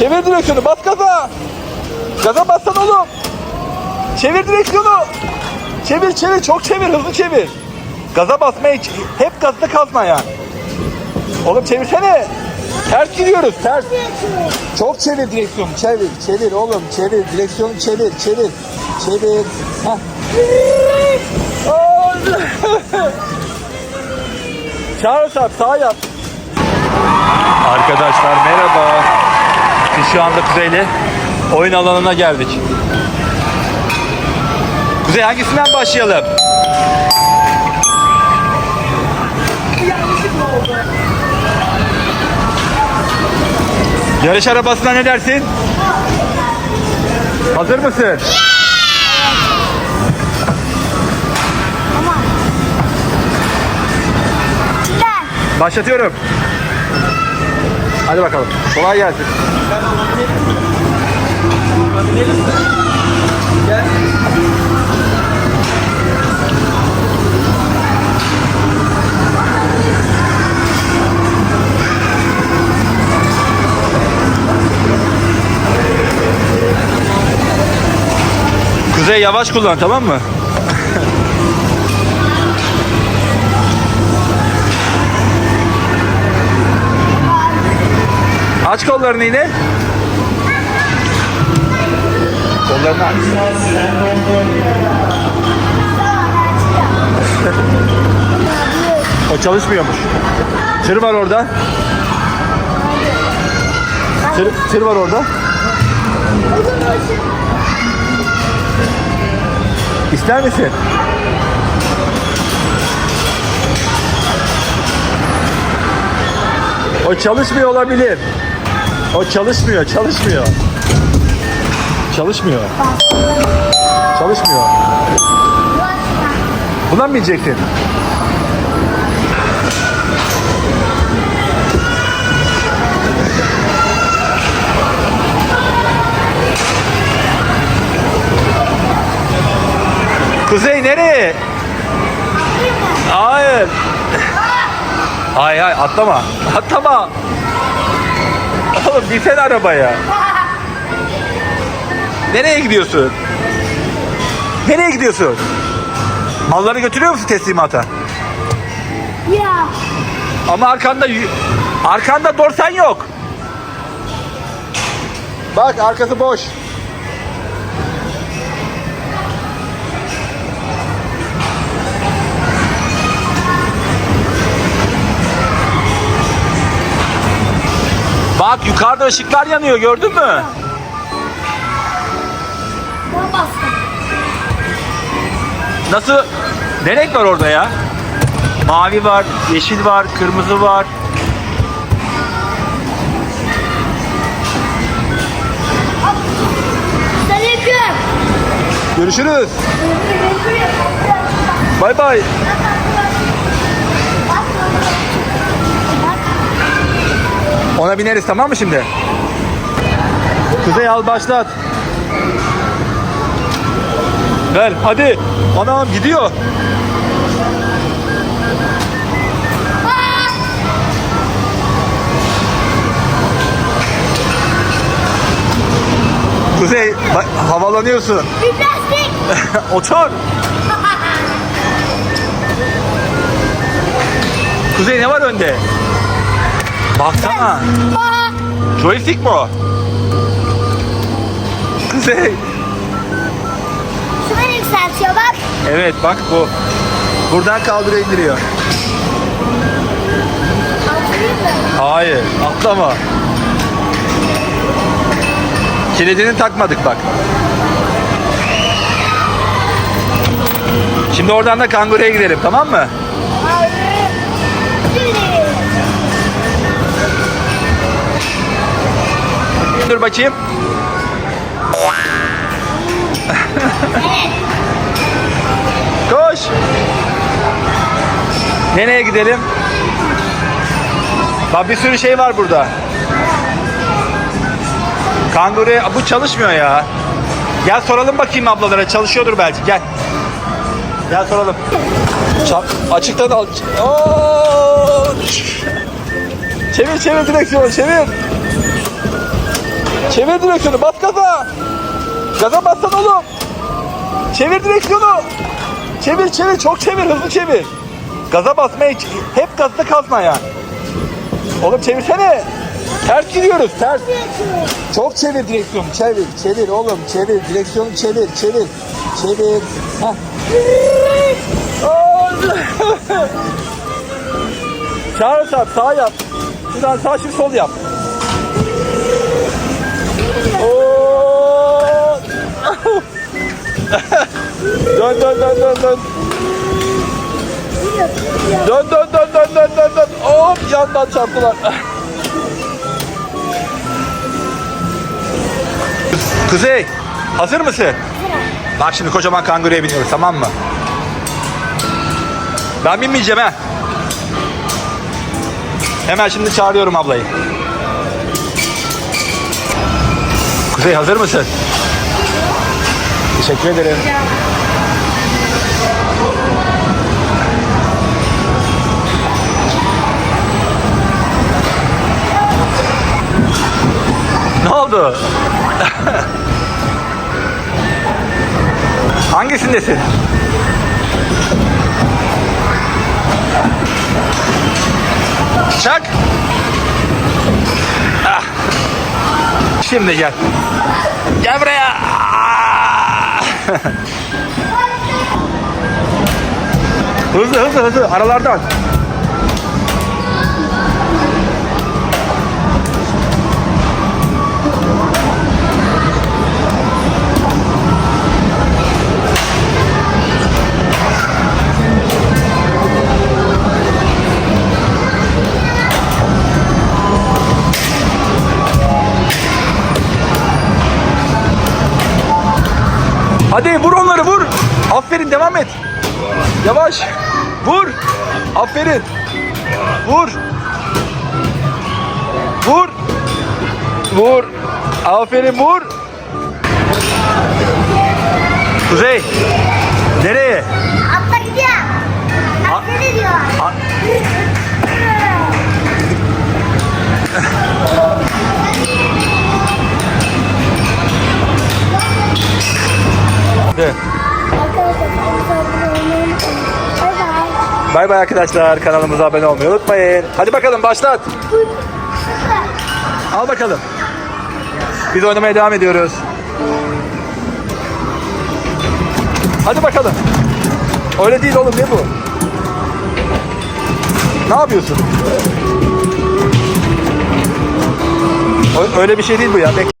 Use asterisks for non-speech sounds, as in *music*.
Çevir direksiyonu bas gaza. Gaza bassan oğlum. Çevir direksiyonu. Çevir çevir çok çevir hızlı çevir. Gaza basmayı ç- hep gazda kalma yani. Oğlum çevirsene. Ters gidiyoruz ters. Çok çevir direksiyonu çevir çevir oğlum çevir direksiyonu çevir çevir çevir. Heh. *laughs* Çağır sağ yap. Arkadaşlar merhaba. Şu anda Kuzey'le oyun alanına geldik. Kuzey hangisinden başlayalım? Yarış arabasına ne dersin? Hazır mısın? Başlatıyorum. Hadi bakalım. Kolay gelsin. Kuzey yavaş kullan tamam mı? Aç kollarını yine. Kollarını aç. o çalışmıyormuş. Tır var orada. Tır, tır var orada. İster misin? O çalışmıyor olabilir. O çalışmıyor, çalışmıyor. Çalışmıyor. Çalışmıyor. Buna mı bineceksin? Kuzey nereye? Hayır. Hayır hayır atlama. Atlama. Oğlum binsene arabaya. Nereye gidiyorsun? Nereye gidiyorsun? Malları götürüyor musun teslimata? Ya. Ama arkanda arkanda dorsen yok. Bak arkası boş. Bak yukarıda ışıklar yanıyor gördün mü? Nasıl? Ne renk var orada ya? Mavi var, yeşil var, kırmızı var. Görüşürüz. Bay bay. Ona bineriz tamam mı şimdi? Kuzey al başlat. Ver hadi. Anam gidiyor. Kuzey bak, havalanıyorsun. Bir plastik. *laughs* Otur. *laughs* Kuzey ne var önde? Baksana. Aa, Joystick mi o? *laughs* Kuzey. Beni yükseltiyor bak. Evet bak bu. Buradan kaldırıyor indiriyor. Atlayayım mı? Hayır atlama. Kilidini takmadık bak. Şimdi oradan da kanguruya gidelim tamam mı? Hayır. Dur bakayım. Koş. Nereye gidelim? Bak bir sürü şey var burada. Kanguru bu çalışmıyor ya. Gel soralım bakayım ablalara çalışıyordur belki gel. Gel soralım. Ça- açıktan al. Oo! Çevir çevir direksiyonu çevir. Çevir direksiyonu bas gaza. Gaza bassan oğlum. Çevir direksiyonu. Çevir çevir çok çevir hızlı çevir. Gaza basmayı hep gazda kalma yani. Oğlum çevirsene. Ters gidiyoruz ters. Çok çevir direksiyonu çevir çevir oğlum çevir direksiyonu çevir çevir çevir. Heh. Çağır *laughs* sağ sağ yap. Şuradan sağ şimdi sol yap. Dön dön dön dön dön. Dön dön dön dön dön dön dön. Hop yandan çarptılar. Kuzey hazır mısın? Bak şimdi kocaman kanguruya biniyoruz tamam mı? Ben binmeyeceğim ha. Hemen şimdi çağırıyorum ablayı. Kuzey hazır mısın? Teşekkür ederim. Ne oldu? Hangisindesin? Çak. Ah. Şimdi gel. Gel buraya. *laughs* Hızlı hızlı hızlı aralardan. Hadi vur onları vur. Aferin devam et. Yavaş. Vur. Aferin. Vur. Vur. Vur. Aferin vur. Kuzey. Nereye? Atla gidiyor. Atla diyor. *laughs* De. Bay bay. Arkadaşlar. Kanalımıza abone olmayı unutmayın. Hadi bakalım başlat. Al bakalım. Biz oynamaya devam ediyoruz. Hadi bakalım. Öyle değil oğlum ne bu? Ne yapıyorsun? Öyle bir şey değil bu ya. Bek-